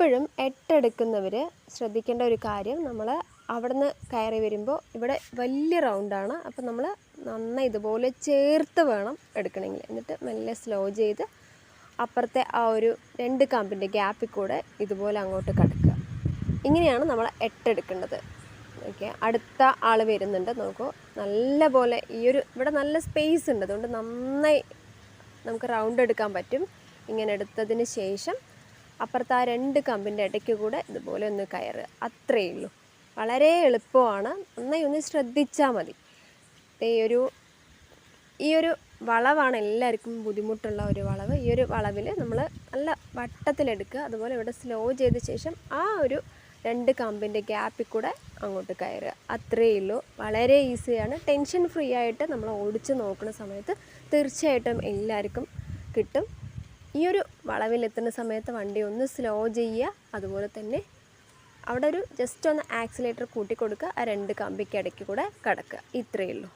എപ്പോഴും എട്ടെടുക്കുന്നവർ ശ്രദ്ധിക്കേണ്ട ഒരു കാര്യം നമ്മൾ അവിടുന്ന് കയറി വരുമ്പോൾ ഇവിടെ വലിയ റൗണ്ടാണ് അപ്പോൾ നമ്മൾ നന്നായി ഇതുപോലെ ചേർത്ത് വേണം എടുക്കണമെങ്കിൽ എന്നിട്ട് മെല്ലെ സ്ലോ ചെയ്ത് അപ്പുറത്തെ ആ ഒരു രണ്ട് കാമ്പിന്റെ ഗ്യാപ്പിൽ കൂടെ ഇതുപോലെ അങ്ങോട്ട് കടക്കുക. ഇങ്ങനെയാണ് നമ്മൾ എട്ടെടുക്കേണ്ടത്. ഓക്കെ. അടുത്ത ആൾ വരുന്നുണ്ട്. നോക്കൂ. നല്ല പോലെ ഈ ഒരു ഇവിടെ നല്ല സ്പേസ് ഉണ്ട്. അതുകൊണ്ട് നന്നായി നമുക്ക് റൗണ്ട് എടുക്കാൻ പറ്റും. ഇങ്ങനെ എടുത്തതിന് ശേഷം അപ്പുറത്ത് ആ രണ്ട് കമ്പിന്റെ ഇടയ്ക്ക് കൂടെ ഇതുപോലെ ഒന്ന് കയറുക. അത്രയേ ഉള്ളൂ. വളരെ എളുപ്പമാണ്. നന്നായി ഒന്ന് ശ്രദ്ധിച്ചാൽ മതി. ഈ ഒരു ഈ ഒരു വളവാണ് എല്ലാവർക്കും ബുദ്ധിമുട്ടുള്ള ഒരു വളവ്. ഈ ഒരു വളവിൽ നമ്മൾ നല്ല വട്ടത്തിലെടുക്കുക. അതുപോലെ ഇവിടെ സ്ലോ ചെയ്ത ശേഷം ആ ഒരു രണ്ട് കമ്പിന്റെ ഗ്യാപ്പിൽ കൂടെ അങ്ങോട്ട് കയറുക. അത്രയേ ഉള്ളൂ. വളരെ ഈസിയാണ്. ടെൻഷൻ ഫ്രീ ആയിട്ട് നമ്മൾ ഓടിച്ച് നോക്കുന്ന സമയത്ത് തീർച്ചയായിട്ടും എല്ലാവർക്കും കിട്ടും. ഈ ഒരു വളവിലെത്തുന്ന സമയത്ത് വണ്ടി ഒന്ന് സ്ലോ ചെയ്യുക. അതുപോലെ തന്നെ അവിടെ ഒരു ജസ്റ്റ് ഒന്ന് ആക്സിലേറ്റർ കൂട്ടി കൊടുക്കുക ആ രണ്ട് കമ്പിക്ക് ഇടയ്ക്ക് കൂടെ കടക്കുക. ഇത്രയേ ഉള്ളൂ.